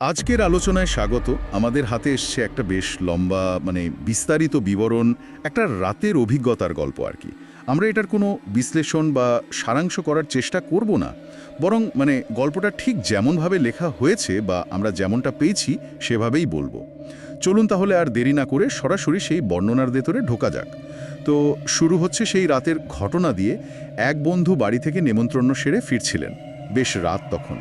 আজকের আলোচনায় স্বাগত। আমাদের হাতে এসছে একটা বেশ লম্বা মানে বিস্তারিত বিবরণ, একটা রাতের অভিজ্ঞতার গল্প আর কি। আমরা এটার কোনো বিশ্লেষণ বা সারাংশ করার চেষ্টা করব না। বরং মানে গল্পটা ঠিক যেমনভাবে লেখা হয়েছে বা আমরা যেমনটা পেয়েছি, সেভাবেই বলব। চলুন তাহলে আর দেরি না করে সরাসরি সেই বর্ণনার ভেতরে ঢোকা যাক। তো শুরু হচ্ছে সেই রাতের ঘটনা দিয়ে এক বন্ধু বাড়ি থেকে নেমন্ত্রণ সেরে ফিরছিলেন। বেশ রাত তখন।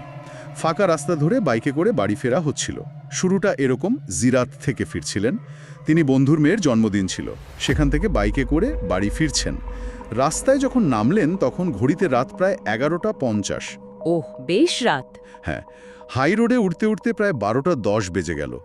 ফাঁকা রাস্তা ধরে বাইকে করে বাড়ি ফেরা হচ্ছিল। শুরুটা এরকম জিরাত থেকে ফিরছিলেন। তিনি বন্ধুর মেয়ের জন্মদিন ছিল। সেখান থেকে বাইকে করে বাড়ি ফিরছেন। রাস্তায় যখন নামলেন তখন ঘড়িতে রাত প্রায় এগারোটা পঞ্চাশ। ওহ বেশ রাত। হ্যাঁ হাই রোডে উঠতে উঠতে প্রায় বারোটা দশ বেজে গেল।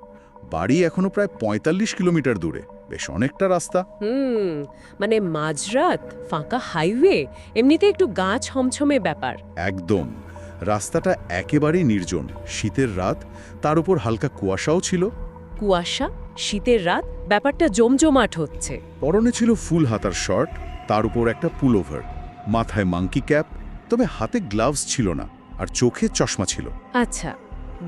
বাড়ি এখনও প্রায় পঁয়তাল্লিশ কিলোমিটার দূরে। বেশ অনেকটা রাস্তা। হুম মানে মাঝরাত ফাঁকা হাইওয়ে এমনিতে একটু গা ছমছমে ব্যাপার। একদম। রাস্তাটা একেবারেই নির্জন শীতের রাত তার উপর হালকা কুয়াশাও ছিল। কুয়াশা শীতের রাত ব্যাপারটা জমজমাট হচ্ছে। পরনে ছিল ফুল হাতার শর্ট তার উপর একটা পুলোভার মাথায় মাঙ্কি ক্যাপ তবে হাতে গ্লাভস ছিল না আর চোখে চশমা ছিল। আচ্ছা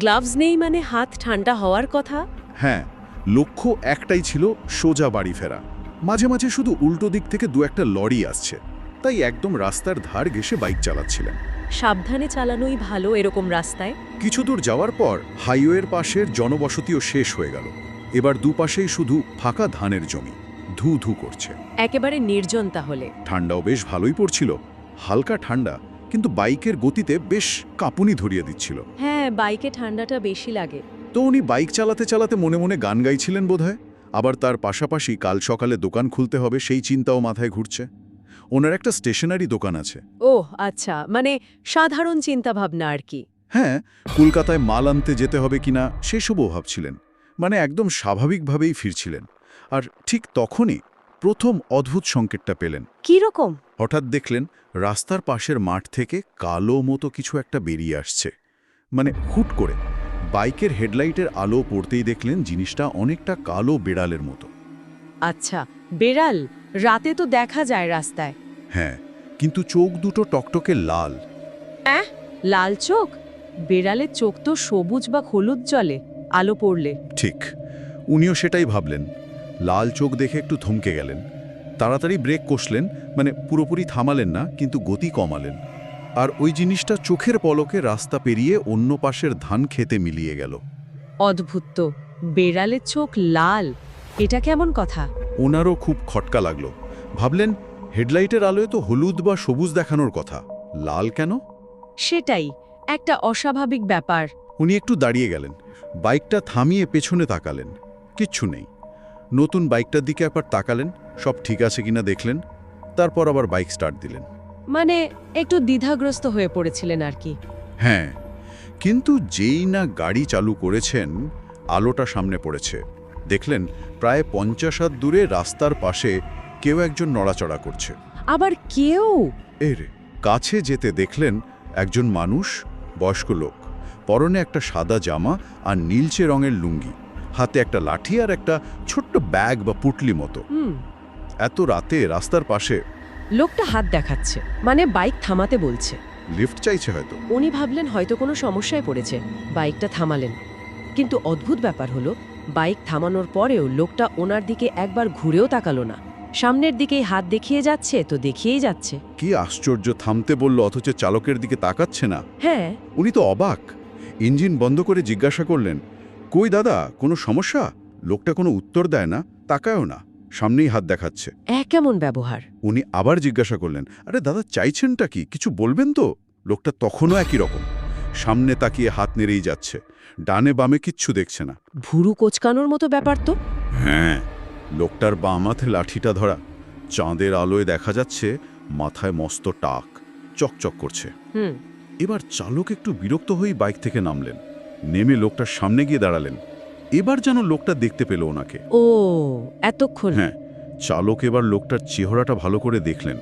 গ্লাভস নেই মানে হাত ঠান্ডা হওয়ার কথা? হ্যাঁ লক্ষ্য একটাই ছিল সোজা বাড়ি ফেরা। মাঝে মাঝে শুধু উল্টো দিক থেকে দু একটা লরি আসছে তাই একদম রাস্তার ধার ঘেসে বাইক চালাচ্ছিলেন। সাবধানে চালানোই ভালো এরকম রাস্তায়? কিছু দূর যাওয়ার পর হাইওয়ের পাশের জনবসতিও শেষ হয়ে গেল। এবার দুপাশেই শুধু ফাঁকা ধানের জমি। ধু ধু করছে। একেবারে নির্জন তাহলে। ঠান্ডাও বেশ ভালোই পড়ছিল। হালকা ঠান্ডা কিন্তু বাইকের গতিতে বেশ কাঁপুনি ধরিয়ে দিচ্ছিল। হ্যাঁ বাইকে ঠান্ডাটা বেশি লাগে। তো উনি বাইক চালাতে চালাতে মনে মনে গান গাইছিলেন বোধহয়? আবার তার পাশাপাশি কাল সকালে দোকান খুলতে হবে সেই চিন্তাও মাথায় ঘুরছে। ওনার একটা স্টেশনারি দোকান আছে। ওহ আচ্ছা মানে সাধারণ চিন্তাভাবনা আর কি। হ্যাঁ কলকাতায় মাল আনতে যেতে হবে কিনা সেসবও ভাবছিলেন। মানে একদম স্বাভাবিকভাবেই ফিরছিলেন। আর ঠিক তখনই প্রথম অদ্ভুত সংকেতটা পেলেন। কি রকম? হঠাৎ দেখলেন রাস্তার পাশের মাঠ থেকে কালো মতো কিছু একটা বেরিয়ে আসছে। মানে হুট করে বাইকের হেডলাইটের আলো পড়তেই দেখলেন জিনিসটা অনেকটা কালো বেড়ালের মতো। আচ্ছা বেড়াল রাতে তো দেখা যায় রাস্তায়। হ্যাঁ কিন্তু চোখ দুটো টকটকে লাল। অ্যাঁ লাল চোখ? বেড়ালের চোখ তো সবুজ বা হলুদ জলে আলো পড়লে। ঠিক উনিও সেটাই ভাবলেন। লাল চোখ দেখে একটু থমকে গেলেন। তাড়াতাড়ি ব্রেক কষলেন মানে পুরোপুরি থামালেন না কিন্তু গতি কমালেন। আর ওই জিনিসটা চোখের পলকে রাস্তা পেরিয়ে অন্য পাশের ধান খেতে মিলিয়ে গেল। অদ্ভুত তো বেড়ালের চোখ লাল এটা কেমন কথা? ওনারও খুব খটকা লাগল। ভাবলেন হেডলাইটের আলোয় তো হলুদ বা সবুজ দেখানোর কথা। লাল কেন? সেটাই একটা অস্বাভাবিক ব্যাপার। উনি একটু দাঁড়িয়ে গেলেন। বাইকটা থামিয়ে পেছনে তাকালেন। কিচ্ছু নেই। নতুন বাইকটার দিকে একবার তাকালেন সব ঠিক আছে কিনা দেখলেন তারপর আবার বাইক স্টার্ট দিলেন। মানে একটু দ্বিধাগ্রস্ত হয়ে পড়েছিলেন আর কি। হ্যাঁ কিন্তু যেই না গাড়ি চালু করেছেন আলোটা সামনে পড়েছে। দেখলেন প্রায় পঞ্চাশ হাত দূরে রাস্তার পাশে কেউ একজন নড়াচড়া করছে। আবার কেউ? এর কাছে যেতে দেখলেন একজন মানুষ বয়স্ক লোক। পরনে একটা সাদা জামা আর নীলচে রঙের লুঙ্গি। হাতে একটা লাঠি আর একটা ছোট্ট ব্যাগ বা পুটলি মতো। হুম। এত রাতে রাস্তার পাশে লোকটা হাত দেখাচ্ছে মানে বাইক থামাতে বলছে। লিফট চাইছে হয়তো। উনি ভাবলেন হয়তো কোনো সমস্যায় পড়েছে বাইকটা থামালেন। কিন্তু অদ্ভুত ব্যাপার হলো বাইক থামানোর পরেও লোকটা ওনার দিকে একবার ঘুরেও তাকালো না। সামনের দিকেই হাত দেখিয়ে যাচ্ছে তো দেখিয়েই যাচ্ছে। কি আশ্চর্য থামতে বলল অথচ চালকের দিকে তাকাচ্ছে না। হ্যাঁ। উনি তো অবাক। ইঞ্জিন বন্ধ করে জিজ্ঞাসা করলেন কই দাদা কোনো সমস্যা? লোকটা কোনো উত্তর দেয় না তাকায়ও না। সামনেই হাত দেখাচ্ছে। এক কেমন ব্যবহার। উনি আবার জিজ্ঞাসা করলেন আরে দাদা চাইছেনটা কি? কিছু বলবেন তো? লোকটা তখনও একই রকম। সামনে তাকিয়ে হাত নেড়েই যাচ্ছে। ডানে বামে কিচ্ছু দেখছে না। ভুরু কোচকানোর মতো ব্যাপার তো? হ্যাঁ। লোকটার বাম হাতে লাঠিটা ধরা। চাঁদের আলোয় দেখা যাচ্ছে মাথায় মস্ত টাক চকচক করছে। এবার চালক একটু বিরক্ত হয়ে বাইক থেকে নামলেন। নেমে লোকটার সামনে গিয়ে দাঁড়ালেন। এবার যেন লোকটা দেখতে পেল ওনাকে। ও এতক্ষণ? হ্যাঁ চালক এবার লোকটার চেহারাটা ভালো করে দেখলেন।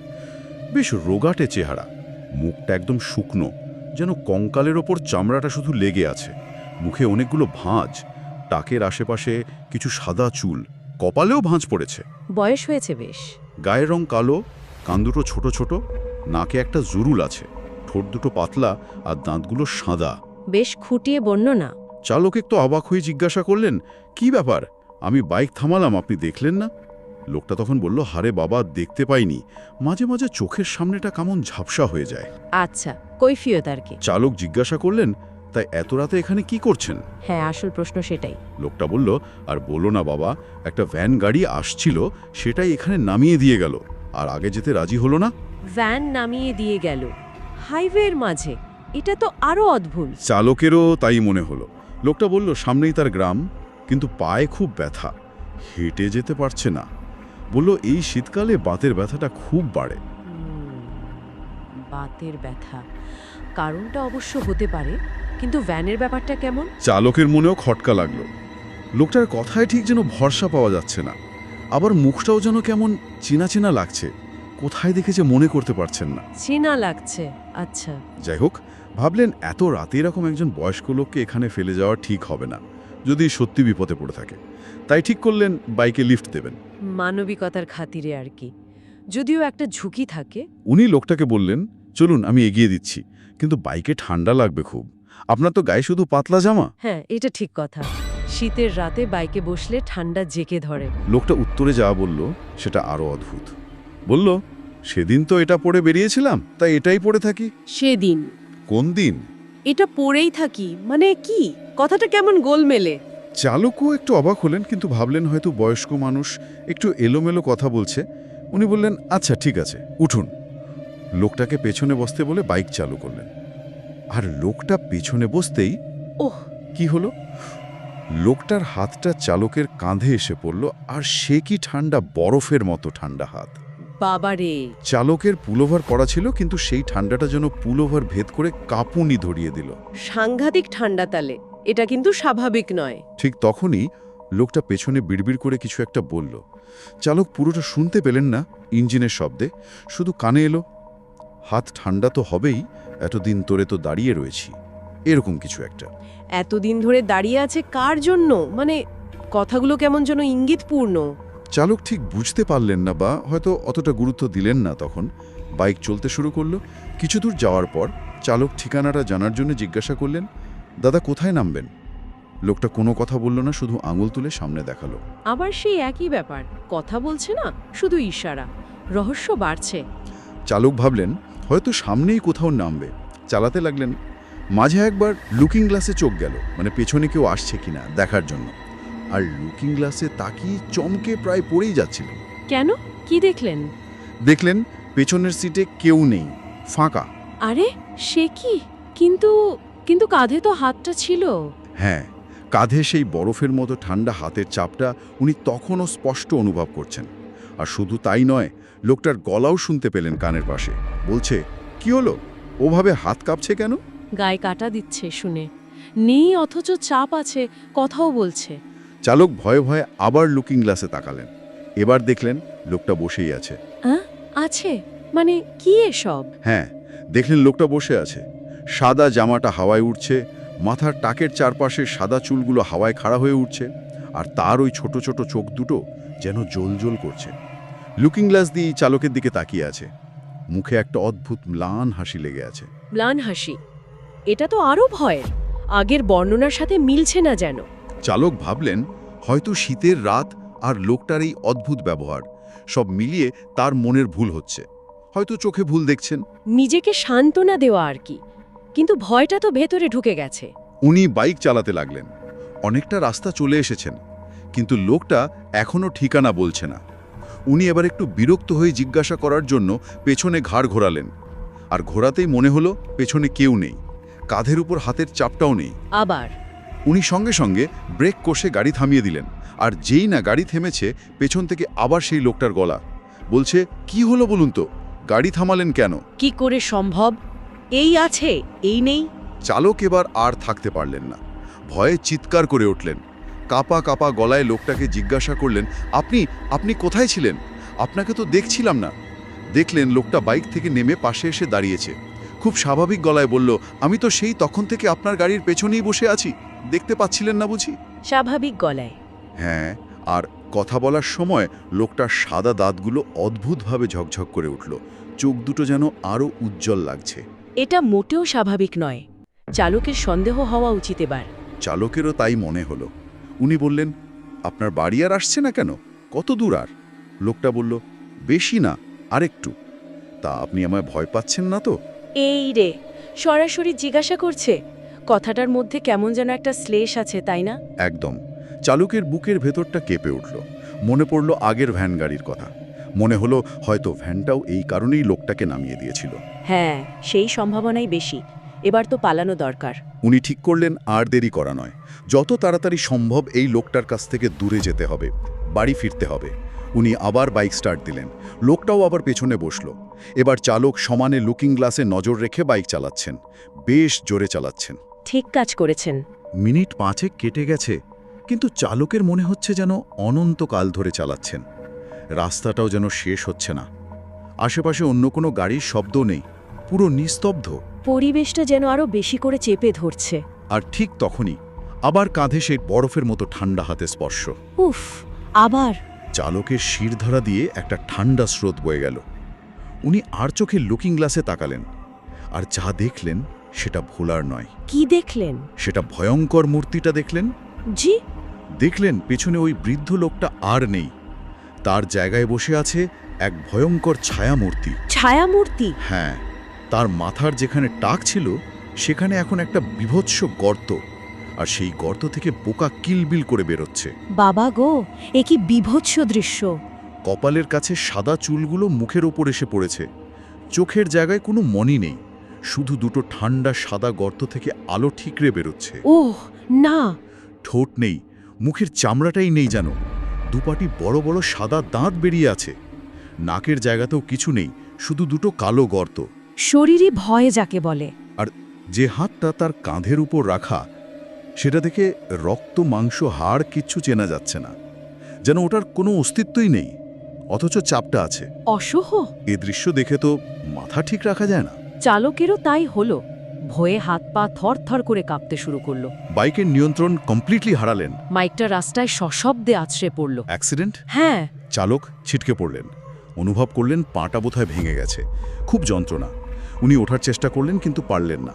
বেশ রোগাটে চেহারা। মুখটা একদম শুকনো যেন কঙ্কালের ওপর চামড়াটা শুধু লেগে আছে। মুখে অনেকগুলো ভাঁজ টাকের আশেপাশে কিছু সাদা চুল কপালেও ভাঁজ পড়েছে। বয়স হয়েছে বেশ। গায়ের রং কালো কান দুটো ছোট ছোট নাকে একটা জুরুল আছে। ঠোঁট দুটো পাতলা আর দাঁতগুলো সাদা। বেশ খুঁটিয়ে বর্ণনা চালক একটু অবাক হয়ে জিজ্ঞাসা করলেন কি ব্যাপার? আমি বাইক থামালাম আপনি দেখলেন না? লোকটা তখন বলল হারে বাবা দেখতে পাইনি। মাঝে মাঝে চোখের সামনেটা কেমন ঝাপসা হয়ে যায়। আচ্ছা কৈফিয়ত আর কি। চালক জিজ্ঞাসা করলেন তাই এত রাতে এখানে কি করছেন? হ্যাঁ আসল প্রশ্ন সেটাই। লোকটা বলল আর বলো না বাবা একটা ভ্যান গাড়ি আসছিল সেটাই এখানে নামিয়ে দিয়ে গেল। আর আগে যেতে রাজি হলো না? ভ্যান নামিয়ে দিয়ে গেল। হাইওয়ের মাঝে। এটা তো আরও অদ্ভুত। চালকেরও তাই মনে হলো। লোকটা বলল সামনেই তার গ্রাম কিন্তু পায়ে খুব ব্যথা। হেঁটে যেতে পারছে না। বলল এই শীতকালে বাতের ব্যথাটা খুব বাড়ে। বাতের ব্যথা। কারণটা অবশ্য হতে পারে কিন্তু ভ্যানের ব্যাপারটা কেমন? চালকের মনেও খটকা লাগল। লোকটার কথায় ঠিক যেন ভরসা পাওয়া যাচ্ছে না। আবার মুখটাও যেন কেমন চেনা চেনা লাগছে। কোথায় দেখেছে মনে করতে পারছেন না। চেনা লাগছে আচ্ছা। যাই হোক ভাবলেন এত রাতে এরকম একজন বয়স্ক লোককে এখানে ফেলে যাওয়া ঠিক হবে না যদি সত্যি বিপদে পড়ে থাকে। তাই ঠিক করলেন বাইকে লিফট দেবেন। মানবিকতার খাতিরে আর কি। যদিও একটা ঝুঁকি থাকে। উনি লোকটাকে বললেন চলুন আমি এগিয়ে দিচ্ছি। কিন্তু বাইকে ঠান্ডা লাগবে খুব। আপনার তো গায়ে শুধু পাতলা জামা। হ্যাঁ এটা ঠিক কথা। শীতের রাতে বাইকে বসলে ঠান্ডা জেকে ধরে। লোকটা উত্তরে যা বলল সেটা আরও অদ্ভুত। বলল সেদিন তো এটা পরে বেরিয়েছিলাম তাই এটাই পরে থাকি। সেদিন। কোন দিন? এটা পরেই থাকি। মানে কি? কথাটা কেমন গোলমেলে? চালকও একটু অবাক হলেন কিন্তু ভাবলেন হয়তো বয়স্ক মানুষ একটু এলোমেলো কথা বলছে। উনি বললেন আচ্ছা ঠিক আছে উঠুন। লোকটাকে পেছনে বসতে বলে বাইক চালু করলেন। আর লোকটা পেছনে বসতেই ওহ। কি হলো? লোকটার হাতটা চালকের কাঁধে এসে পড়ল আর সে কি ঠান্ডা বরফের মতো ঠান্ডা হাত। বাবারে চালকের পুলোভার পড়া ছিল কিন্তু সেই ঠান্ডাটা যেন পুলোভার ভেদ করে কাঁপুনি ধরিয়ে দিল। সাংঘাতিক ঠান্ডা তালে। এটা কিন্তু স্বাভাবিক নয়। ঠিক তখনই লোকটা পেছনে বিড়বিড় করে কিছু একটা বলল। চালক পুরোটা শুনতে পেলেন না ইঞ্জিনের শব্দে। শুধু কানে এলো হাত ঠান্ডা তো হবেই এতদিন তোরে তো দাঁড়িয়ে রয়েছি। এরকম কিছু একটা। এতদিন ধরে দাঁড়িয়ে আছে কার জন্য? মানে কথাগুলো কেমন যেন ইঙ্গিতপূর্ণ। চালক ঠিক বুঝতে পারলেন না বা হয়তো অতটা গুরুত্ব দিলেন না তখন। বাইক চলতে শুরু করল। কিছু দূর যাওয়ার পর চালক ঠিকানাটা জানার জন্য জিজ্ঞাসা করলেন দাদা কোথায় নামবেন? লোকটা কোনো কথা বলল না শুধু আঙুল তুলে সামনে দেখাল। আবার সেই একই ব্যাপার। কথা বলছে না শুধু ইশারা। রহস্য বাড়ছে। চালক ভাবলেন হয়তো সামনেই কোথাও নামবে। চালাতে লাগলেন। মাঝে একবার লুকিং গ্লাসে চোখ গেল মানে পেছনে কেউ আসছে কিনা দেখার জন্য। আর লুকিং গ্লাসে তাকিয়ে চমকে প্রায় পড়েই যাচ্ছিলেন কেন? কি দেখলেন? দেখলেন পেছনের সিটে কেউ নেই ফাঁকা। আরে সে কি? কিন্তু কিন্তু কাঁধে তো হাতটা ছিল। হ্যাঁ কাঁধে সেই বরফের মতো ঠান্ডা হাতের চাপটা উনি তখনও স্পষ্ট অনুভব করছেন। আর শুধু তাই নয় লোকটার গলাও শুনতে পেলেন কানের পাশে। বলছে কি হলো? ওভাবে হাত কাঁপছে কেন? গায়ে কাটা দিচ্ছে শুনে। নেই অথচ চাপ আছে কথাও বলছে। চালক ভয়ে ভয়ে আবার লুকিং গ্লাসে তাকালেন। এবার দেখলেন লোকটা বসেই আছে। আছে? মানে কি এসব? হ্যাঁ দেখলেন লোকটা বসে আছে। সাদা জামাটা হাওয়ায় উঠছে মাথার টাকের চারপাশে সাদা চুলগুলো হাওয়ায় খাড়া হয়ে উঠছে আর তার ওই ছোট ছোট চোখ দুটো যেন জ্বলজ্বল করছে। লুকিং গ্লাস দিয়ে চালকের দিকে তাকিয়ে আছে। মুখে একটা অদ্ভুত ম্লান হাসি লেগে আছে। ম্লান হাসি? এটা তো আরও ভয়ের। আগের বর্ণনার সাথে মিলছে না যেন। চালক ভাবলেন হয়তো শীতের রাত আর লোকটার এই অদ্ভুত ব্যবহার সব মিলিয়ে তার মনের ভুল হচ্ছে। হয়তো চোখে ভুল দেখছেন। নিজেকে সান্ত্বনা দেওয়া আর কি। কিন্তু ভয়টা তো ভেতরে ঢুকে গেছে। উনি বাইক চালাতে লাগলেন। অনেকটা রাস্তা চলে এসেছেন। কিন্তু লোকটা এখনও ঠিকানা বলছে না। উনি এবার একটু বিরক্ত হয়ে জিজ্ঞাসা করার জন্য পেছনে ঘাড় ঘোরালেন। আর ঘোরাতেই মনে হলো পেছনে কেউ নেই। কাঁধের উপর হাতের চাপটাও নেই। আবার। উনি সঙ্গে সঙ্গে ব্রেক কষে গাড়ি থামিয়ে দিলেন। আর যেই না গাড়ি থেমেছে পেছন থেকে আবার সেই লোকটার গলা। বলছে কি হলো বলুন তো? গাড়ি থামালেন কেন? কি করে সম্ভব? এই আছে এই নেই? চালক এবার আর থাকতে পারলেন না। ভয়ে চিৎকার করে উঠলেন। কাপা কাপা গলায় লোকটাকে জিজ্ঞাসা করলেন আপনি আপনি কোথায় ছিলেন? আপনাকে তো দেখছিলাম না। দেখলেন লোকটা বাইক থেকে নেমে পাশে এসে দাঁড়িয়েছে। খুব স্বাভাবিক গলায় বলল আমি তো সেই তখন থেকে আপনার গাড়ির পেছনেই বসে আছি। দেখতে পাচ্ছিলেন না বুঝি? স্বাভাবিক গলায়। হ্যাঁ আর কথা বলার সময় লোকটার সাদা দাঁতগুলো অদ্ভুতভাবে ঝকঝক করে উঠল। চোখ দুটো যেন আরও উজ্জ্বল লাগছে। এটা মোটেও স্বাভাবিক নয়। চালকের সন্দেহ হওয়া উচিত এবার। চালকেরও তাই মনে হলো। উনি বললেন আপনার বাড়ি আর আসছে না কেন? কত দূর আর? লোকটা বলল বেশি না আরেকটু। তা আপনি আমায় ভয় পাচ্ছেন না তো? এই রে সরাসরি জিজ্ঞাসা করছে। কথাটার মধ্যে কেমন যেন একটা শ্লেষ আছে তাই না? একদম। চালকের বুকের ভেতরটা কেঁপে উঠল। মনে পড়ল আগের ভ্যান গাড়ির কথা। মনে হলো হয়তো ভ্যানটাও এই কারণেই লোকটাকে নামিয়ে দিয়েছিল। হ্যাঁ সেই সম্ভাবনাই বেশি। এবার তো পালানো দরকার। উনি ঠিক করলেন আর দেরি করা নয়। যত তাড়াতাড়ি সম্ভব এই লোকটার কাছ থেকে দূরে যেতে হবে বাড়ি ফিরতে হবে। উনি আবার বাইক স্টার্ট দিলেন। লোকটাও আবার পেছনে বসল। এবার চালক সমানে লুকিং গ্লাসে নজর রেখে বাইক চালাচ্ছেন। বেশ জোরে চালাচ্ছেন। ঠিক কাজ করেছেন। মিনিট পাঁচেক কেটে গেছে কিন্তু চালকের মনে হচ্ছে যেন অনন্তকাল ধরে চালাচ্ছেন। রাস্তাটাও যেন শেষ হচ্ছে না। আশেপাশে অন্য কোনো গাড়ির শব্দ নেই। পুরো নিস্তব্ধ। পরিবেশটা যেন আরও বেশি করে চেপে ধরছে। আর ঠিক তখনই আবার কাঁধে সেই বরফের মতো ঠান্ডা হাতে স্পর্শ। উফ আবার। চালকের শিরধরা দিয়ে একটা ঠান্ডা স্রোত বয়ে গেল। উনি আর চোখে লুকিং গ্লাসে তাকালেন। আর যা দেখলেন সেটা ভোলার নয়। কি দেখলেন? সেটা ভয়ঙ্কর মূর্তিটা দেখলেন? জি। দেখলেন পেছনে ওই বৃদ্ধ লোকটা আর নেই। তার জায়গায় বসে আছে এক ভয়ঙ্কর ছায়ামূর্তি। ছায়ামূর্তি? হ্যাঁ। তার মাথার যেখানে টাক ছিল সেখানে এখন একটা বিভৎস গর্ত আর সেই গর্ত থেকে পোকা কিলবিল করে বেরোচ্ছে। বাবা গো এ কি বিভৎস দৃশ্য। কপালের কাছে সাদা চুলগুলো মুখের ওপর এসে পড়েছে। চোখের জায়গায় কোনো মনি নেই শুধু দুটো ঠান্ডা সাদা গর্ত থেকে আলো ঠিকরে বেরোচ্ছে। ওহ না। ঠোঁট নেই মুখের চামড়াটাই নেই যেন। দুপাটি বড় বড় সাদা দাঁত বেরিয়ে আছে। নাকের জায়গাতেও কিছু নেই শুধু দুটো কালো গর্ত। শরীরই ভয়ে যাকে বলে। আর যে হাতটা তার কাঁধের উপর রাখা সেটা থেকে রক্ত মাংস হাড় কিচ্ছু চেনা যাচ্ছে না। যেন ওটার কোনো অস্তিত্বই নেই অথচ চাপটা আছে। অসহ। এ দৃশ্য দেখে তো মাথা ঠিক রাখা যায় না। চালকেরও তাই হলো। ভয়ে হাত পা থর থর করে কাঁপতে শুরু করল। বাইকের নিয়ন্ত্রণ কমপ্লিটলি হারালেন। মাইকটা রাস্তায় সশব্দে আছড়ে পড়ল। অ্যাক্সিডেন্ট? হ্যাঁ। চালক ছিটকে পড়লেন। অনুভব করলেন পাটা বোধহয় ভেঙে গেছে। খুব যন্ত্রণা। উনি ওঠার চেষ্টা করলেন কিন্তু পারলেন না।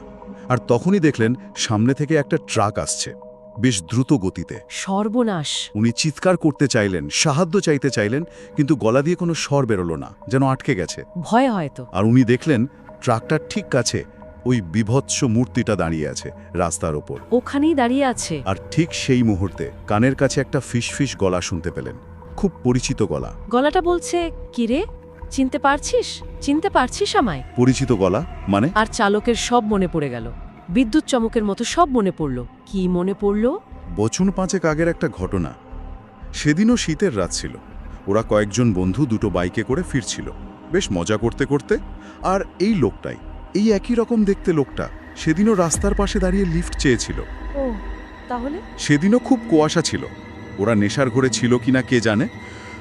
আর তখনই দেখলেন সামনে থেকে একটা ট্রাক আসছে বেশ দ্রুত গতিতে। সর্বনাশ। উনি চিৎকার করতে চাইলেন সাহায্য চাইতে চাইলেন কিন্তু গলা দিয়ে কোনো স্বর বেরোলো না যেন আটকে গেছে। ভয় হয়তো আর উনি দেখলেন ট্রাকটার ঠিক কাছে ওই বিভৎস মূর্তিটা দাঁড়িয়ে আছে রাস্তার ওপর। ওখানেই দাঁড়িয়ে আছে। আর ঠিক সেই মুহূর্তে কানের কাছে একটা ফিসফিস গলা শুনতে পেলেন। খুব পরিচিত গলা। গলাটা বলছে কিরে? চিনতে পারছিস? চিনতে পারছিস আমায়? পরিচিত গলা মানে? আর চালকের সব মনে পড়ে গেল। বিদ্যুৎ চমকের মতো সব মনে পড়ল। কি মনে পড়ল? বছর পাঁচেক আগের একটা ঘটনা। সেদিনও শীতের রাত ছিল। ওরা কয়েকজন বন্ধু দুটো বাইকে করে ফিরছিল। বেশ মজা করতে করতে। আর এই লোকটাই এই একই রকম দেখতে লোকটা সেদিনও রাস্তার পাশে দাঁড়িয়ে লিফট চেয়েছিল। ও তাহলে? সেদিনও খুব কুয়াশা ছিল। ওরা নেশার ঘরে ছিল কিনা কে জানে?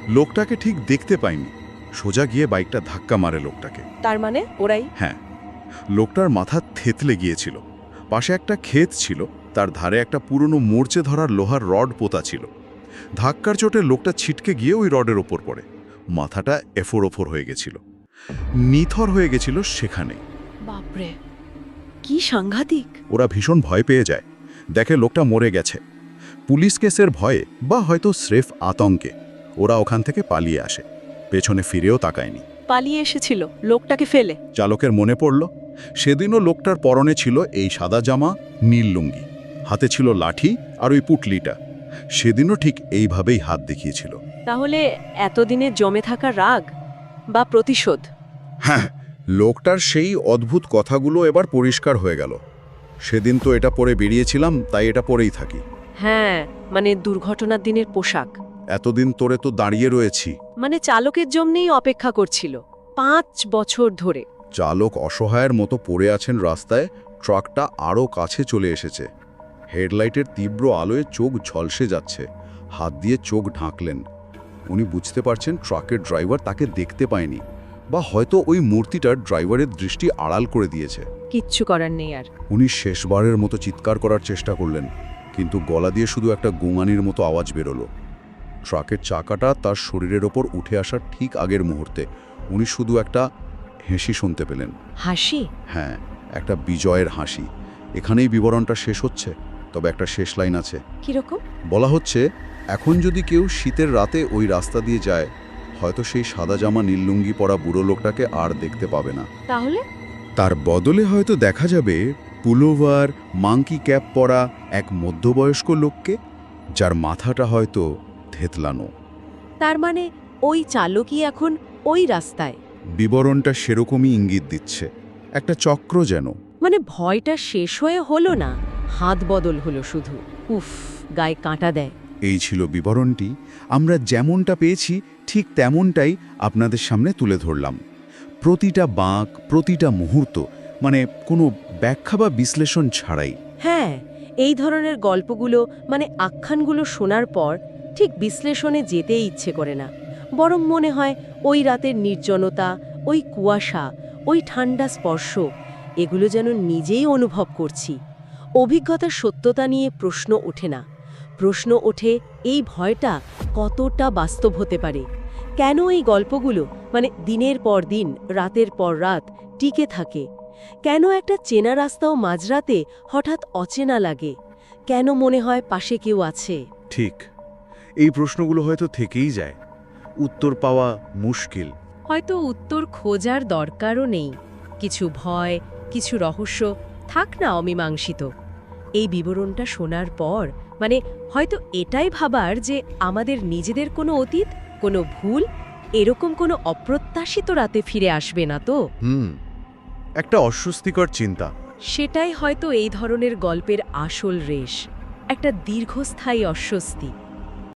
লোকটাকে ঠিক দেখতে পায়নি সোজা গিয়ে বাইকটা ধাক্কা মারে লোকটাকে। তার মানে ওরাই? হ্যাঁ। লোকটার মাথা থেতলে গিয়েছিল। পাশে একটা ক্ষেত ছিল তার ধারে একটা পুরনো মোর্চে ধরার লোহার রড পোতা ছিল। ধাক্কার চোটে লোকটা ছিটকে গিয়ে ওই রডের ওপর পড়ে। মাথাটা এফোর ওফোর হয়ে গেছিল। নিথর হয়ে গেছিল সেখানে বাপরে কি সাংঘাতিক। ওরা ভীষণ ভয় পেয়ে যায়। দেখে লোকটা মরে গেছে। পুলিশ কেসের ভয়ে বা হয়তো স্রেফ আতঙ্কে ওরা ওখান থেকে পালিয়ে আসে। পেছনে ফিরেও তাকায়নি। পালিয়ে এসেছিল লোকটাকে ফেলে। চালকের মনে পড়ল সেদিনও লোকটার পরনে ছিল এই সাদা জামা নীল লুঙ্গি। হাতে ছিল লাঠি আর ওই পুটলিটা। সেদিনও ঠিক এইভাবেই হাত দেখিয়েছিল। তাহলে এতদিনে জমে থাকা রাগ বা প্রতিশোধ? হ্যাঁ লোকটার সেই অদ্ভুত কথাগুলো এবার পরিষ্কার হয়ে গেল। সেদিন তো এটা পরে বেরিয়েছিলাম তাই এটা পরেই থাকি। হ্যাঁ মানে দুর্ঘটনার দিনের পোশাক। এতদিন তোরে তো দাঁড়িয়ে রয়েছি। মানে চালকের জন্যই অপেক্ষা করছিল। পাঁচ বছর ধরে। চালক অসহায়ের মতো পড়ে আছেন রাস্তায় ট্রাকটা আরও কাছে চলে এসেছে। হেডলাইটের তীব্র আলোয় চোখ ঝলসে যাচ্ছে। হাত দিয়ে চোখ ঢাকলেন। উনি বুঝতে পারছেন ট্রাকের ড্রাইভার তাকে দেখতে পায়নি বা হয়তো ওই মূর্তিটার ড্রাইভারের দৃষ্টি আড়াল করে দিয়েছে। কিচ্ছু করার নেই আর। উনি শেষবারের মতো চিৎকার করার চেষ্টা করলেন কিন্তু গলা দিয়ে শুধু একটা গুঙানির মতো আওয়াজ বেরোলো। ট্রাকের চাকাটা তার শরীরের ওপর উঠে আসার ঠিক আগের মুহূর্তে। উনি শুধু একটা হেসি শুনতে পেলেন। হাসি? হ্যাঁ একটা বিজয়ের হাসি। এখানেই বিবরণটা শেষ হচ্ছে তবে একটা শেষ লাইন আছে। কীরকম? বলা হচ্ছে এখন যদি কেউ শীতের রাতে ওই রাস্তা দিয়ে যায় হয়তো সেই সাদা জামা নীললুঙ্গি পরা বুড়ো লোকটাকে আর দেখতে পাবে না। তাহলে? তার বদলে হয়তো দেখা যাবে পুলোভার মাংকি ক্যাপ পরা এক মধ্যবয়স্ক লোককে যার মাথাটা হয়তো থেতলানো। তার মানে ওই চালকই এখন ওই রাস্তায়। বিবরণটা সেরকমই ইঙ্গিত দিচ্ছে। একটা চক্র যেন। মানে ভয়টা শেষ হয়ে হলো না? হাত বদল হলো শুধু। উফ গায়ে কাঁটা দেয়। এই ছিল বিবরণটি। আমরা যেমনটা পেয়েছি ঠিক তেমনটাই আপনাদের সামনে তুলে ধরলাম। প্রতিটা বাঁক প্রতিটা মুহূর্ত মানে কোনো ব্যাখ্যা বা বিশ্লেষণ ছাড়াই। হ্যাঁ এই ধরনের গল্পগুলো মানে আখ্যানগুলো শোনার পর ঠিক বিশ্লেষণে যেতে ইচ্ছে করে না। বরং মনে হয় ওই রাতের নির্জনতা, ওই কুয়াশা, ওই ঠান্ডা স্পর্শ, এগুলো যেন নিজেই অনুভব করছি। অভিজ্ঞতার সত্যতা নিয়ে প্রশ্ন ওঠে না। প্রশ্ন ওঠে, এই ভয়টা কতটা বাস্তব হতে পারে? কেন এই গল্পগুলো মানে দিনের পর দিন, রাতের পর রাত টিকে থাকে? কেন একটা চেনা রাস্তাও মাঝরাতে হঠাৎ অচেনা লাগে? কেন মনে হয় পাশে কেউ আছে? ঠিক। এই প্রশ্নগুলো হয়তো থেকেই যায়। উত্তর পাওয়া মুশকিল। হয়তো উত্তর খোঁজার দরকারও নেই। কিছু ভয় কিছু রহস্য থাক না অমীমাংসিত। এই বিবরণটা শোনার পর মানে হয়তো এটাই ভাবার যে আমাদের নিজেদের কোনো অতীত কোনো ভুল এরকম কোনো অপ্রত্যাশিত রাতে ফিরে আসবে না তো? হুম একটা অস্বস্তিকর চিন্তা। সেটাই হয়তো এই ধরনের গল্পের আসল রেশ একটা দীর্ঘস্থায়ী অস্বস্তি।